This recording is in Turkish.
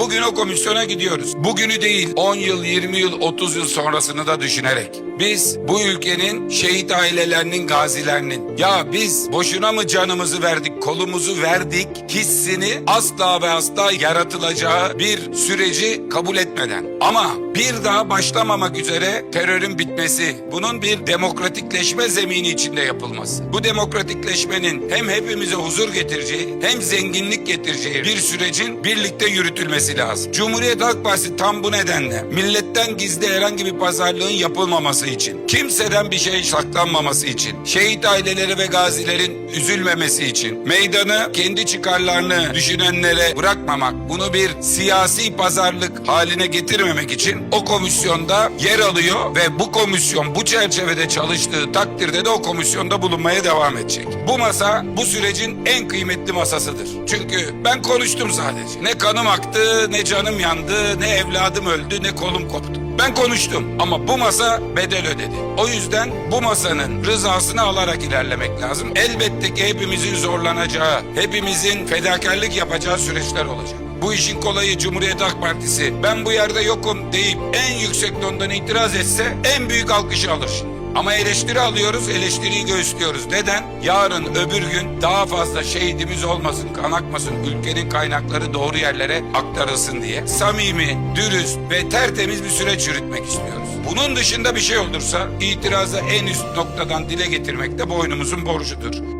Bugün o komisyona gidiyoruz. Bugünü değil 10 yıl, 20 yıl, 30 yıl sonrasını da düşünerek. Biz bu ülkenin şehit ailelerinin, gazilerinin ya biz boşuna mı canımızı verdik, kolumuzu verdik hissini asla ve asla yaratılacağı bir süreci kabul etmeden. Ama bir daha başlamamak üzere terörün bitmesi, bunun bir demokratikleşme zemini içinde yapılması. Bu demokratikleşmenin hem hepimize huzur getireceği hem zenginlik getireceği bir sürecin birlikte yürütülmesi lazım. Cumhuriyet Halk Partisi tam bu nedenle milletten gizli herhangi bir pazarlığın yapılmaması için, kimseden bir şey saklanmaması için, şehit aileleri ve gazilerin üzülmemesi için, meydanı kendi çıkarlarını düşünenlere bırakmamak, bunu bir siyasi pazarlık haline getirmemek için o komisyonda yer alıyor ve bu komisyon bu çerçevede çalıştığı takdirde de o komisyonda bulunmaya devam edecek. Bu masa bu sürecin en kıymetli masasıdır. Çünkü ben konuştum sadece. Ne kanım aktı, ne canım yandı, ne evladım öldü, ne kolum koptu. Ben konuştum ama bu masa bedel ödedi. O yüzden bu masanın rızasını alarak ilerlemek lazım. Elbette ki hepimizin zorlanacağı, hepimizin fedakarlık yapacağı süreçler olacak. Bu işin kolayı Cumhuriyet Halk Partisi ben bu yerde yokum deyip en yüksek tondan itiraz etse en büyük alkışı alır. Ama eleştiri alıyoruz, eleştiriyi göğüslüyoruz. Neden? Yarın öbür gün daha fazla şehidimiz olmasın, kan akmasın, ülkenin kaynakları doğru yerlere aktarılsın diye. Samimi, dürüst ve tertemiz bir süreç yürütmek istiyoruz. Bunun dışında bir şey olursa itirazı en üst noktadan dile getirmek de boynumuzun borcudur.